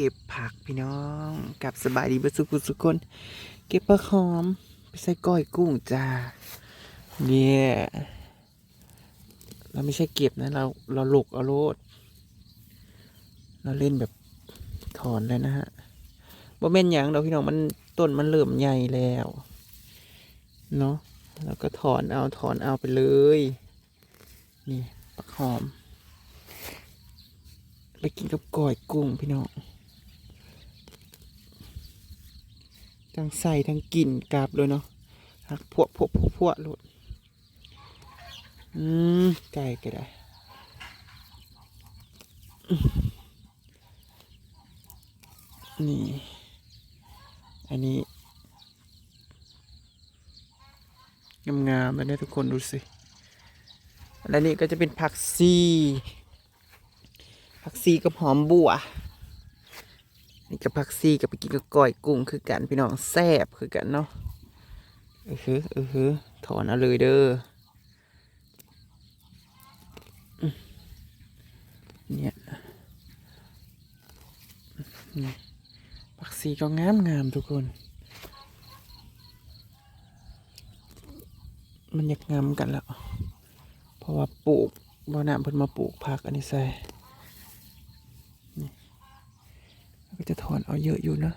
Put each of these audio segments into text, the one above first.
ก็บผักพี่น้องกับสบายดีบัสุกุสุคน เก็บผักหอม ไปใส่ก้อยกุ้งจ้าเนี่ยเราไม่ใช่เก็บนะเราเราหลกเอาโลด เราเล่นแบบถอนเลยนะฮะบ่แม่นหยังดอกพี่น้องมันต้นมันเริ่มใหญ่แล้วเนาะแล้วก็ถอนเอาถอนเอาไปเลย นี่ผักหอม ไปกินกับก้อยกุ้งพี่น้อง ทั้งใส่ทั้งกินกราบเลยเนาะหักพวกพวกพวกพวกโลดอืมไก่ก็ได้นี่ อันนี้งามๆเลยนะทุกคนดูสิ และนี่ก็จะเป็นผักซี ผักซีกับหอมบัว นี่กับผักซีกับไปกินกับก้อยกุ้งคือกันพี่น้องแซ่บคือกันเนาะเออฮือเออฮือถอนเอาเลยเด้อเนี่ยนี่ผักซีก็งามงามๆทุกคน มันอยากงามกันแล้ว เพราะว่าปลูกบ่อน้ำเพิ่นมาปลูกผักอันนี้ใส่นี่แล้ว ก็จะถอนเอาเยอะอยู่นะ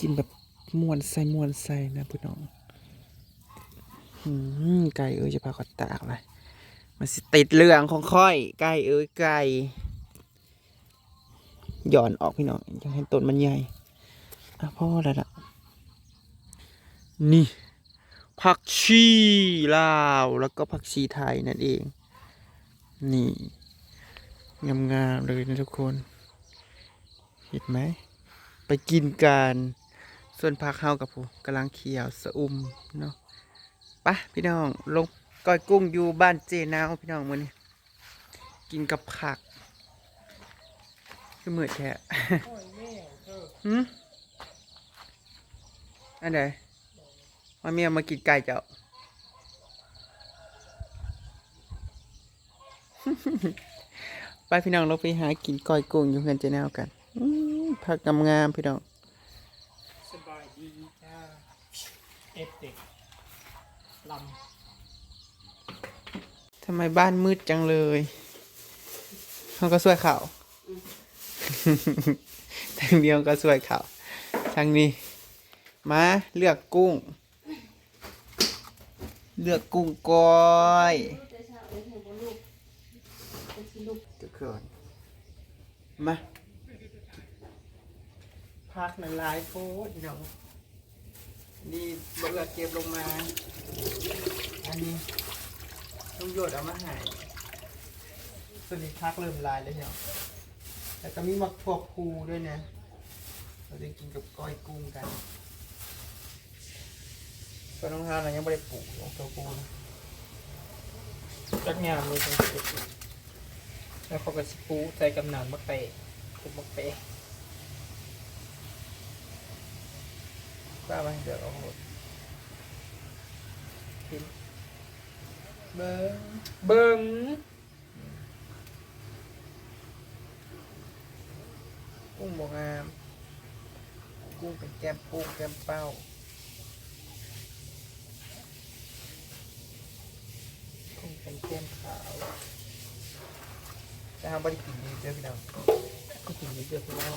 กินแบบมวนใส่มวนใส่นะพี่น้องอไก่เอ้ยจะพาขอตากเลยมันสิติดเรื่องของค่อย ไก่เอ้ยไก่หย่อนออกพี่น้องยังให้ต้นมันใหญ่อะพ่อแล้วล่ะนี่ผักชีลาวแล้วก็ผักชีไทยนั่นเอง นี่งามๆเลยนะทุกคน เห็นไหม ไปกินกันส่วนผักเฮากับผมกำลังเคี่ยวสะอุ่มเนาะปะพี่น้องลงก้อยกุ้งอยู่บ้านเจนาวพี่น้องมื้อนี้กินกับผัก คือมืดแท้หืมอันไหนมาเมียมากินไก่เจ้าไปพี่น้องเราไปหากินก้อยกุ้งอยู่กันเจแนวกัน ผักงามๆพี่น้องสบายดีจ้าเอฟเด็กลทำไมบ้านมืดจังเลยเขาก็สวยข่าวทางเดียวก็สวยข่าวทางนี้ มาเลือกกุ้ง เลือกกุ้งก้อยทุกคนมา พักนันหลายโฟดเดี๋ยวนี่เบือเก็บลงมา อันนี้ต้องโยดเอามาใหายส่วนนี้พักเริ่มลายแล้วเนาะแล้วก็มีมักถั่วพูด้วยนะเราได้กินกับก้อยกุ้งกันส่วนน้องฮานเรายังไม่ได้ปลูกลงตัวปูนะจักงามเลยจังเก็บแล้วเขาก็สปูใส่กำนันมะเตะคุบมะเตะ ป้าไปเดี๋ยวเอาหมดกินเบิ้งเบิ้งกุ้งบงาม กุ้งเป็นแก้มปุ้งแก้มเป้าคงเป็นแก้มขาวจะทำบริกินเด้อพี่น้องก็ถึงนิดเดียวพี่น้อง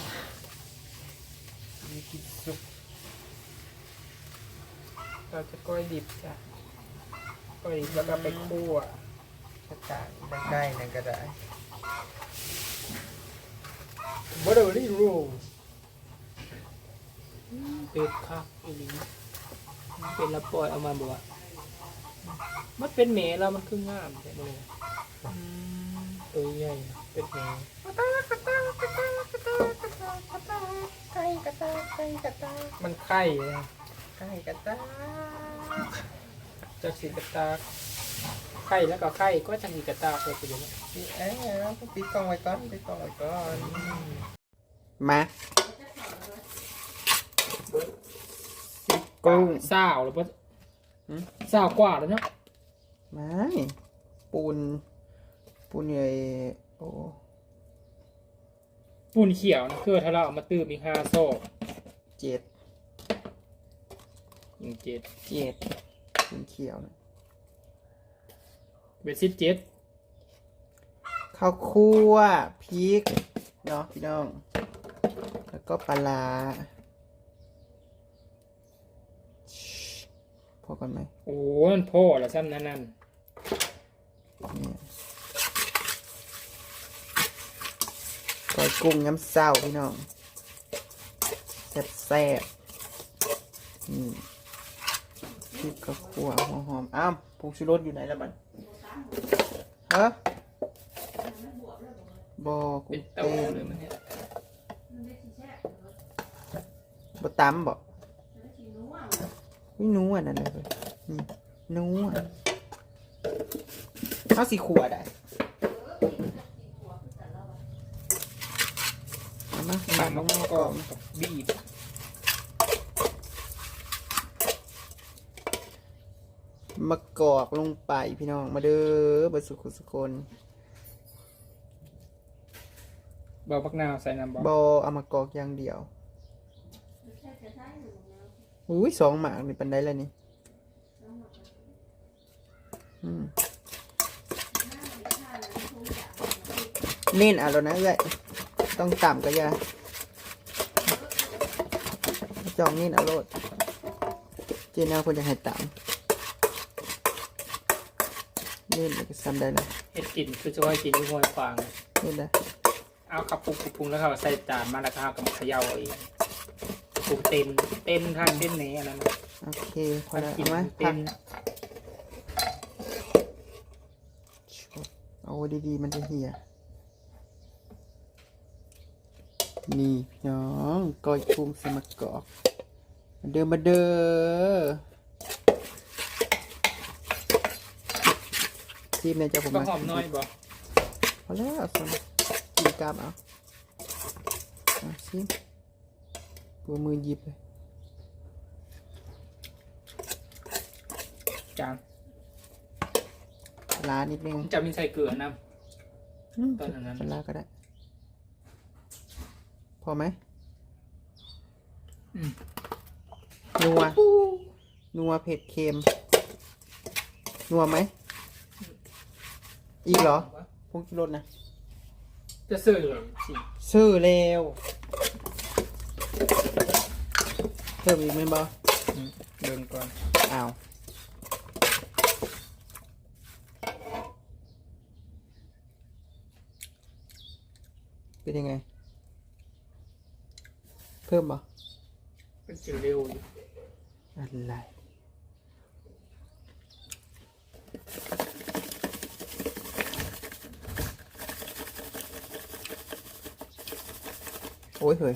มีกินสุก เราจะก้อยดิบจ้ะก้อยดิบแล้วก็ไปคั่วกระต่ายได้ได้นั่นก็ได้บอร์รี่โรลเป็ดครับอีนี้เป็นละปล่อยเอามาบอกว่ามันเป็นแหมแล้วมันคืองามแต่เลยตัวใหญ่นะเป็นแหมไก่กระต่ายไก่กระต่ายมันไข่เลย ไก่กระต่ายจากสีกระตากไข่แล้วก็ไข่ก็จากสีกระตากเลยทีเดียวนะนี่เอ้ยปิดกล้องไว้ก่อนปิดกล้องไว้ก่อนมากุ้งสาวหรือว่าหืมสาวกว่าแล้วเนาะไม่ปูน ปูนใหญ่โอ้ปูนเขียวนะคือถ้าเราเอามาตื้มอีกห้าโซ่เจ็ด ยิงเจ็ดเจ็ดสีเขียวนะเบสิบเจ็ดข้าวคั่วพริกเนาะพี่น้อง แล้วก็ปลาร้าพอกันไหมโอ้มันพ่อละซ้ำนั่นนั่นนี่ก้อยกุ้งน้ำเศร้าพี่น้องแซ่บแซ่บๆนี่ พริกข้าวคั่วหัวหอม อ้าวผงชูรสอยู่ไหนละบันฮะบอกุเป็นเต้าเลยมันเนี่ยบตำบอกไม่นู้อะนั่นเลยนี่นู้อะข้าวสีขวดได้เอามาหมันมะลงกมากก่อนกับ มากอกลงไปพี่น้องมาเด้อบสุขุสุคนเบาบักนาวใส่น้ำบบออเอามากอกอย่างเดียวอุ้ยสองหมากนี่ปันได้แล้วนี่อืมเน้นอะแล้วนะเอ้ยต้องต่ำก็อย่าจองเน้นเอาโลดเจน่าควรจะให้ต่ำ เน้นแล้วก็ซ้ำได้แล้วเห็ดกลิ่นคือจะว่ากินที่ห้วยฟางเน้นได้เอาขับปรุงปรุงแล้วเขาใส่จานมาแล้วก็เอากับเขย่าเอาเองปรุงเต็มเต็มทางเต็มนี้อันนั้นนะโอเคพอมันแล้วกินเอาไหมเต็พักมเอาดีๆมันจะเหี่ยนี่พี่น้องก้อยกุ้งสมักกอกมาเดิมมาเด้อ ทีมเนี่ยจะผมก็มาหอมน้อยบ่พอแล้วสมกินกามเอาเอาซิมตัวมือหยิบเลยจานล้านิดนึงจะมีใส่เกลือน้อืมตอนนั้น ปลาร้าก็ได้ พอไหมอืมนัว นัวเผ็ดเค็ม นัวไหมำ อีกเหรอพงชูรสนะจะซื้อสิซื้อแล้วเพิ่มอีกไหมบออืมเดินก่อนอ้าวเป็นยังไง เพิ่มบอเป็นจืดเร็วอยู่อะไร โอ้ยเฮ้ย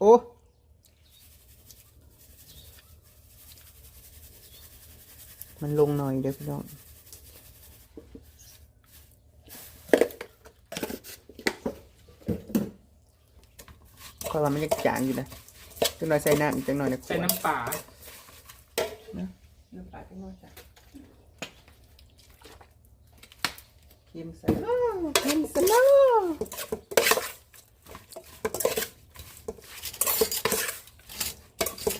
โอ้มันลงหน่อยเด้อพี่น้องก็ว่ามันยังจางอยู่นะจังหน่อยใส่น้ำอีกจังหน่อยนะใส่น้ำปลา นะน้ำปลาจังหน่อยจ้ะเค็มใส่น้ำเค็มใส่น้ำ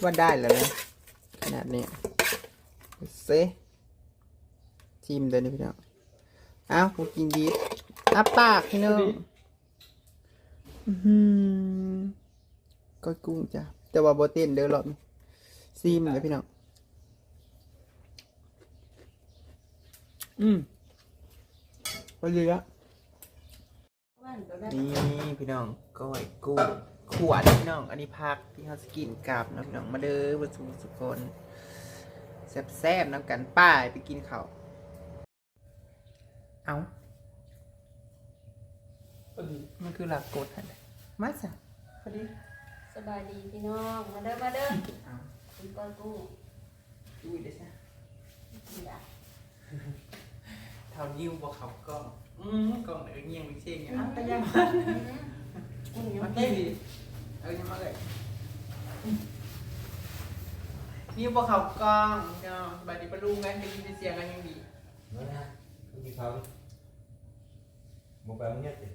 ว่าได้แล้วนะขนาดนี้เซทีมเดินนี่พี่น้องอ้าวผมกินดีอ้าปากพี่น้องอือหือก้อยกุ้งจ้ะแต่ว่าโบเต้นเด้อรอบนี้ซีมเลยพี่น้องอืมพอดีละนี่พี่น้องก้อยกุ้ง ขวดพี่น้อง อันนี้พักที่เขาสกินกับนะพี่น้องมาเด้อบสุสุคนแซ่บๆน้ำกันป้ายไปกินข้าวเอาพอดีมันคือหลักกฎอะไรมาจ้ะพอดีสบายดีพี่น้อง มาเด้อมาเด้อเอาคุณก้อยกู้ดูอีกเลยจ้ะอย่าเท่านิ้วบอกเขากล้อง อืมกล้องเออเงียงวิเชียงอย่างนั้นแต่ยังอืมมาที่ เอายังมาเลยนิ้วกเขากล้องเนาะบายดีปะลุงไหมได้ยินเสียงกันยังดี Nói nha, cứ đi không Một bạn nhất thì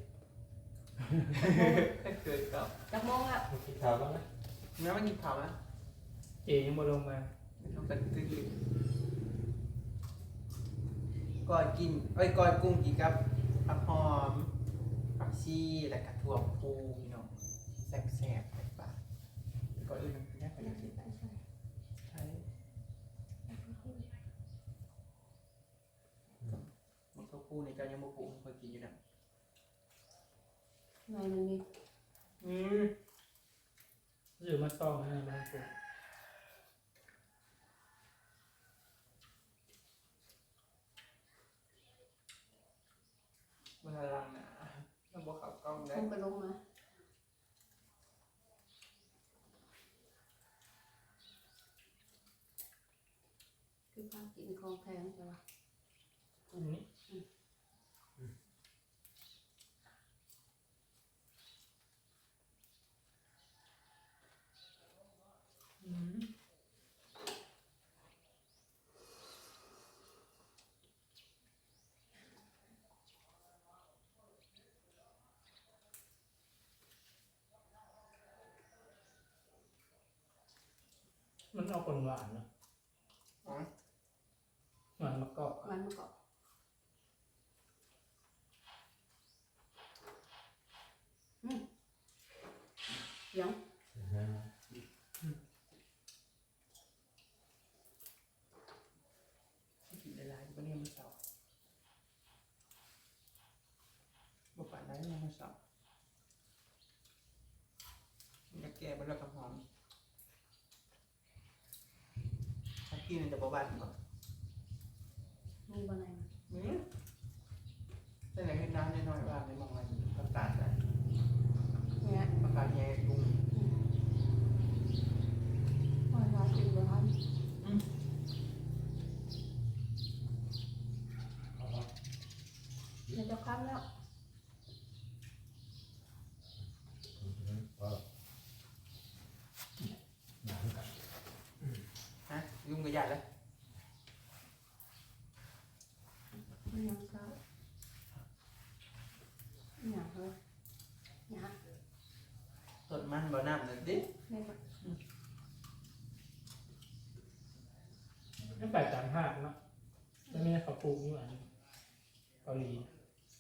เกิดกับจักโมงแล้วกินข้าวบ้างไหมเนื้อมันกินข้าวนะเจยังบ่ลงมาต้องกันตื้อก่อนกินเอ้ยก่อนกุ้งกินกับผักหอมผักชีและกระถั่วพูพี่น้อง แซ่บๆไปปากก่อนอื่นนะแม่ขออยากกินใช่มันก็พูในการยังบ่ปลูกเคยกินอยู่นะ หน่อยหนึงนี่ อืม ซื้อมาซ่องให้บ้านกู มันอลังนะมันบ่ขับกล้องได้ ลงไปลงมา คือพากินของแพงใช่ปะอันนี้อืมมันเอาคนหวานนะอ๋อหวานมะ กอกมันมะกอกอืมเดี๋ยวที่กินหลายๆก็เนี่ยมันเศร้าบ่ปานได้เนี่ยมันเศร้ามันจะแก่บ่แล้วก็หอมถ้ากินมันจะบ่หวานบ่ มีบ่ไหนอืมแต่ไหนเห็นน้ำน้อยๆหวานในมองมันก็ตัดได้เนี่ยประกาศแย่กุ้งปล่อยร้านกินบ่ทันเดี๋ยวจะคั้นแล้วฮะยุ่งกับยาเล ยมันยังเช้าเลยเฮ้ยเนี่ยต้นมันบ่น้ำนั่นดิแม่ก็ไม่แปลกต่างหาเนาะแล้วนี่เขาปลูกอยู่อันเกาหลี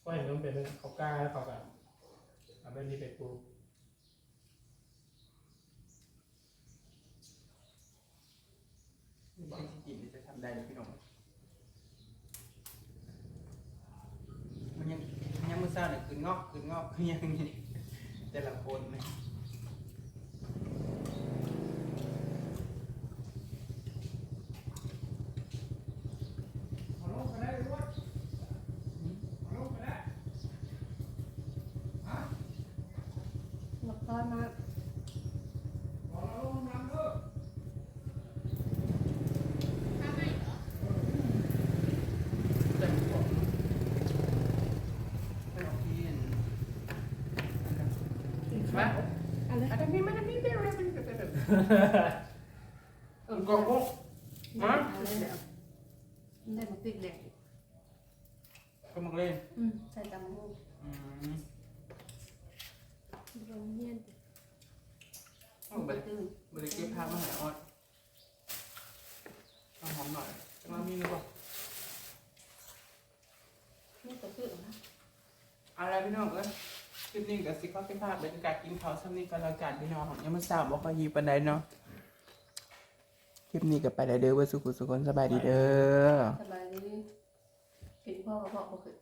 ก็เห็นว่ามันเป็นเขากล้าแล้วเขาแบบเอาแบบนี้ไปปลูกบางทีกินนี่จะทำได้เลยพี่น้องมันยัง มันยังมือซ่าเนี่ยคืนงอกคืนงอกคือยังนี่แต่ละคนนะ เอาลงไปได้ด้วยเอาลงไปได้ หลับตอนมา เอาลงน้ำเด้อ แต่ผมบอกไม่ต้องกินมา อะไร อันนี้มันอันนี้เป็นอะไรเป็น เป็นเป็นเออกองกงมาอะไรเดี๋ยวได้มาปิดแดงก็มังเล่นอืมใส่ตำมูกอืมโรงเรียนเอาไปตื่นบริเก็บผ้ามาใหายออดเอาหอมหน่อยจะมามีหรือเปล่านี่ตัวตื่นนะอะไรพี่น้องเอ้ย คลิปนี้กับสิข้อเป็นภาพบรรยากาศกินข้าวซ้ำนี้ก็แล้วกันพี่น้องยังไม่ทราบว่าพอยีปันใดเนาะคลิปนี้กับไปได้เด้อว่าสุขุสุขคนสบายดีเด้อ สบายดีกินพ่อกับพ่อบ่ขึ้น